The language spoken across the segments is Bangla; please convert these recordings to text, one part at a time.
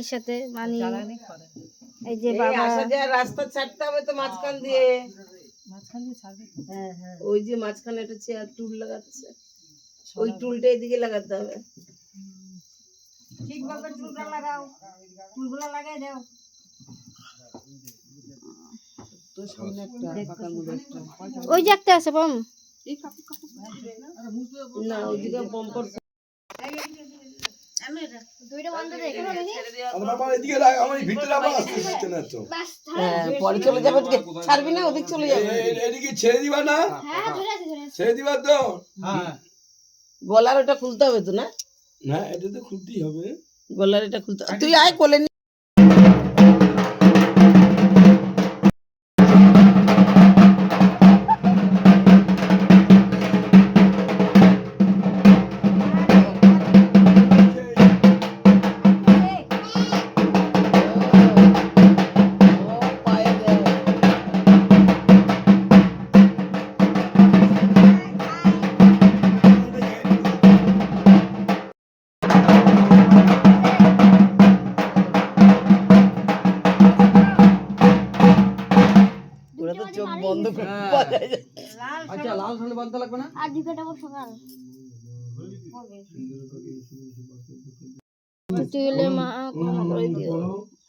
মানির সাথে মানি এই যে বাবা রাস্তা ছাড়তে হবে তো মাঝখান দিয়ে। মাঝখান দিয়ে ছাড়বে হ্যাঁ হ্যাঁ। ওই যে মাঝখানে একটা চেয়ার টুল লাগাচ্ছে। ওই টুলটা এদিকে লাগাতে হবে। ঠিকভাবে চুলটা লাগাও। চুলগুলো লাগাই দাও। তো সামনে একটা পাকার মধ্যে একটা। ওই যে একটা আছে পাম। না ওইদিকে বম্পার দুইটা পরে চলে যাবে ছাড়বি না ওদিক চলে যাবে। এদিকে ছেড়ে দিবা না? হ্যাঁ ছেড়ে দিবা তো। গলার এটা খুলতে হবে তো না? না এটা তো খুলতেই হবে। গলার এটা খুলতে তুই আয় কোলে বন্ধ করে আচ্ছা লাল হলে বাঁধতে লাগবে না আর দিকেটা বল সকাল তুই মা ক্ষমা করে দিও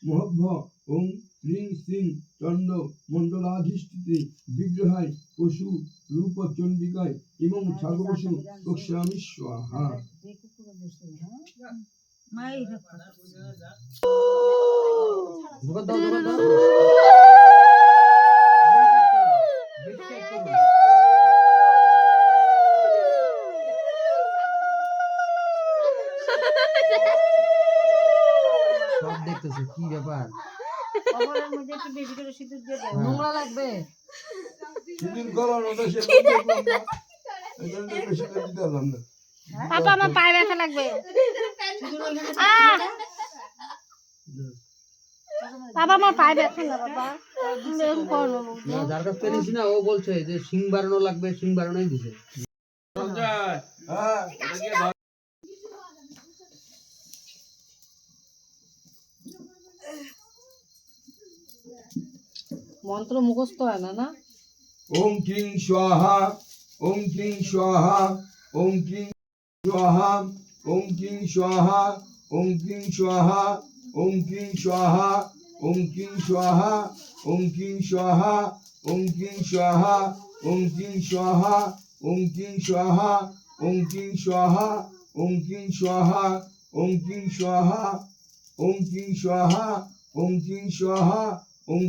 মহব্ব ওম হ্রিং শ্রিং চন্ড মণ্ডলাধিষ্ঠিতে বিগ্রহায় পশু রূপ চণ্ডিকায় এবং ছাগপশু পক্ষামি স্বাহা দাও দোকান দাও সব দেখতেছে কি ব্যাপার? কবরের মধ্যে একটু বেশি করে সিঁদুর দিয়ে দাও নোংরা লাগবে? ওটা বেশি করে দিতে পারলাম না। পাপা আমার পায়ে ব্যথা লাগবে। বাবা আমার পায়ে ব্যথা না বাবা যার কাছ থেকে না ও বলছে যে সিং বাড়ানো লাগবে সিং বাড়ানোই দিছে। মন্ত্র মুখস্থ হয় না না ওম ক্রিং স্বাহা ওম ক্রিং স্বাহা ওম ক্রিং স্বাহা ওম ক্রিং স্বাহা ওম ক্রিং স্বাহা ওম ক্রিং স্বাহা ওম ক্রিং স্বাহা ওম ক্রিং স্বাহা ওম ক্রিং স্বাহা ওম ক্রিং স্বাহা ওম ক্রিং স্বাহা ওম ক্রিং স্বাহা ওম ক্রিং স্বাহা ওম ক্রিং স্বাহা ওম ক্রিং স্বাহা ওম ক্রিং স্বাহা ওম